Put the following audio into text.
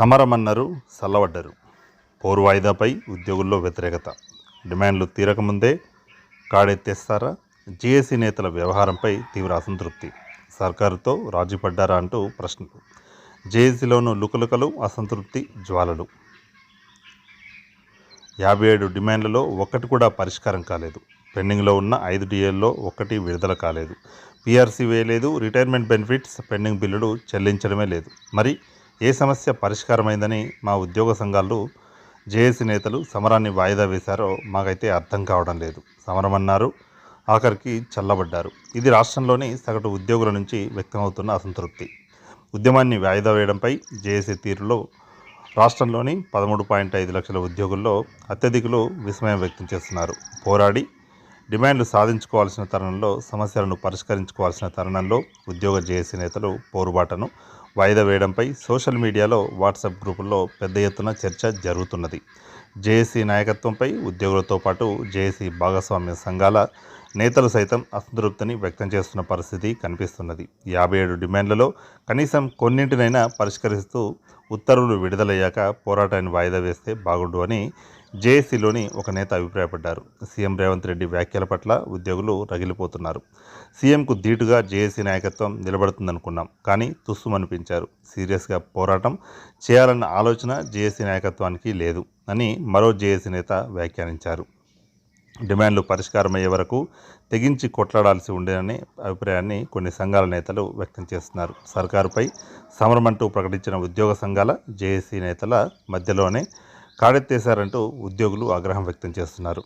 సమరమన్నారు చల్లబడ్డారు పోరు వాయిదాపై ఉద్యోగుల్లో వ్యతిరేకత. డిమాండ్లు తీరకముందే కాడెత్తేస్తారా జేఏసీ నేతల వ్యవహారంపై తీవ్ర అసంతృప్తి. సర్కారుతో రాజీ పడ్డారా అంటూ ప్రశ్నలు. జేఏసీలోనూ లుకలుకలు అసంతృప్తి జ్వాలలు. యాభై ఏడు డిమాండ్లలో ఒక్కటి కూడా పరిష్కారం కాలేదు. పెండింగ్లో ఉన్న ఐదు డిఏల్లో ఒక్కటి విడుదల కాలేదు. పీఆర్సీ వేయలేదు రిటైర్మెంట్ బెనిఫిట్స్ పెండింగ్ బిల్లులు చెల్లించడమే లేదు. మరి ఏ సమస్య పరిష్కారమైందని మా ఉద్యోగ సంఘాలు జేఏసీ నేతలు సమరాన్ని వాయిదా వేశారో మాకైతే అర్థం కావడం లేదు. సమరం అన్నారు ఆఖరికి చల్లబడ్డారు. ఇది రాష్ట్రంలోని సగటు ఉద్యోగుల నుంచి వ్యక్తమవుతున్న అసంతృప్తి. ఉద్యమాన్ని వాయిదా వేయడంపై జేఏసీ తీరులో రాష్ట్రంలోని పదమూడు పాయింట్ ఐదు లక్షల ఉద్యోగుల్లో అత్యధికులు విస్మయం వ్యక్తం చేస్తున్నారు. పోరాడి డిమాండ్లు సాధించుకోవాల్సిన తరుణంలో సమస్యలను పరిష్కరించుకోవాల్సిన తరుణంలో ఉద్యోగ జేఏసీ నేతలు పోరుబాటను వాయిదా వేయడంపై సోషల్ మీడియాలో వాట్సాప్ గ్రూపుల్లో పెద్ద ఎత్తున చర్చ జరుగుతున్నది. జేఏసీ నాయకత్వంపై ఉద్యోగులతో పాటు జేఏసీ భాగస్వామ్య సంఘాల నేతలు సైతం అసంతృప్తిని వ్యక్తం చేస్తున్న పరిస్థితి కనిపిస్తున్నది. యాభై ఏడు డిమాండ్లలో కనీసం కొన్నింటినైనా పరిష్కరిస్తూ ఉత్తర్వులు విడుదలయ్యాక పోరాటాన్ని వాయిదా వేస్తే బాగుండు అని జేఏసీలోని ఒక నేత అభిప్రాయపడ్డారు. సీఎం రేవంత్ రెడ్డి వ్యాఖ్యల పట్ల ఉద్యోగులు రగిలిపోతున్నారు. సీఎంకు ధీటుగా జేఏసీ నాయకత్వం నిలబడుతుందనుకున్నాం కానీ తుస్సుమనిపించారు. సీరియస్గా పోరాటం చేయాలన్న ఆలోచన జేఏసీ నాయకత్వానికి లేదు అని మరో జేఏసీ నేత వ్యాఖ్యానించారు. డిమాండ్లు పరిష్కారమయ్యే వరకు తెగించి కొట్లాడాల్సి ఉండేననే అభిప్రాయాన్ని కొన్ని సంఘాల నేతలు వ్యక్తం చేస్తున్నారు. సర్కారుపై సమరమంటూ ప్రకటించిన ఉద్యోగ సంఘాల జేఏసీ నేతల మధ్యలోనే కాడెత్తేశారంటూ ఉద్యోగులు ఆగ్రహం వ్యక్తం చేస్తున్నారు.